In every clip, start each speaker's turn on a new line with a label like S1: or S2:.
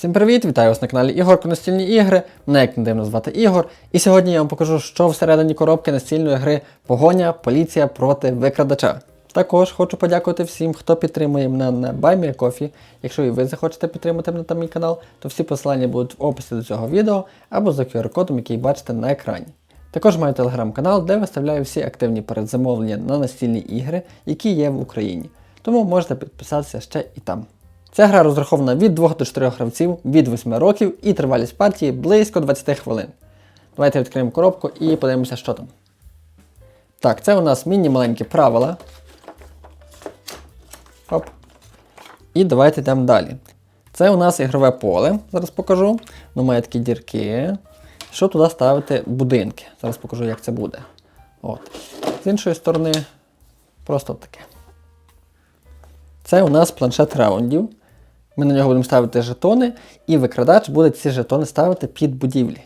S1: Всім привіт! Вітаю вас на каналі Ігор Настільні ігри. Мене як не дивно звати Ігор. І сьогодні я вам покажу, що всередині коробки настільної гри Погоня Поліція проти викрадача. Також хочу подякувати всім, хто підтримує мене на BuyMeACoffee. Якщо і ви захочете підтримати мене та мій канал, то всі посилання будуть в описі до цього відео або за QR-кодом, який бачите на екрані. Також маю телеграм-канал, де виставляю всі активні передзамовлення на настільні ігри, які є в Україні. Тому можете підписатися ще і там. Ця гра розрахована від 2 до 4 гравців від 8 років і тривалість партії близько 20 хвилин. Давайте відкриємо коробку і подивимося, що там. Так, це у нас міні-маленькі правила. Оп. І давайте йдемо далі. Це у нас ігрове поле, зараз покажу. Воно має такі дірки. Щоб туди ставити будинки. Зараз покажу, як це буде. От. З іншої сторони, просто таке. Це у нас планшет раундів. Ми на нього будемо ставити жетони, і викрадач буде ці жетони ставити під будівлі.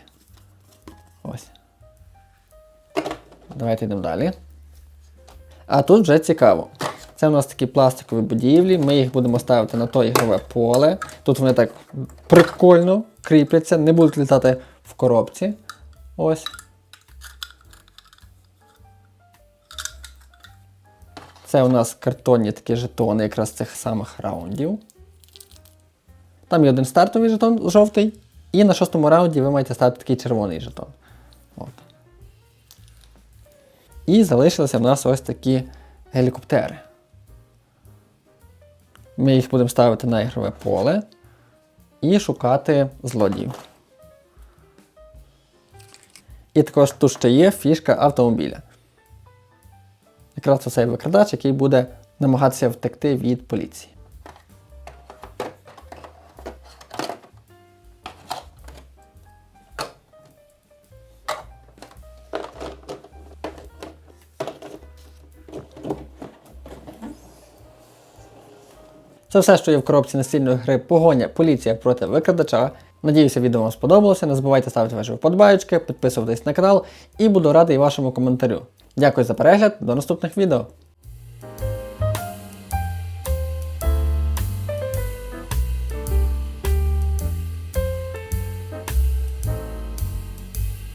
S1: Ось. Давайте йдемо далі. А тут вже цікаво. Це у нас такі пластикові будівлі. Ми їх будемо ставити на то ігрове поле. Тут вони так прикольно кріпляться, не будуть літати в коробці. Ось. Це у нас картонні такі жетони якраз цих самих раундів. Там є один стартовий жетон жовтий, і на шостому раунді ви маєте ставити такий червоний жетон. От. І залишилися в нас ось такі гелікоптери. Ми їх будемо ставити на ігрове поле і шукати злодіїв. І також тут ще є фішка автомобіля. Якраз оцей викрадач, який буде намагатися втекти від поліції. Це все, що є в коробці настільної гри Погоня Поліція проти викрадача. Надіюся, відео вам сподобалося. Не забувайте ставити ваші вподобайки, підписуватись на канал і буду радий вашому коментарю. Дякую за перегляд, до наступних відео.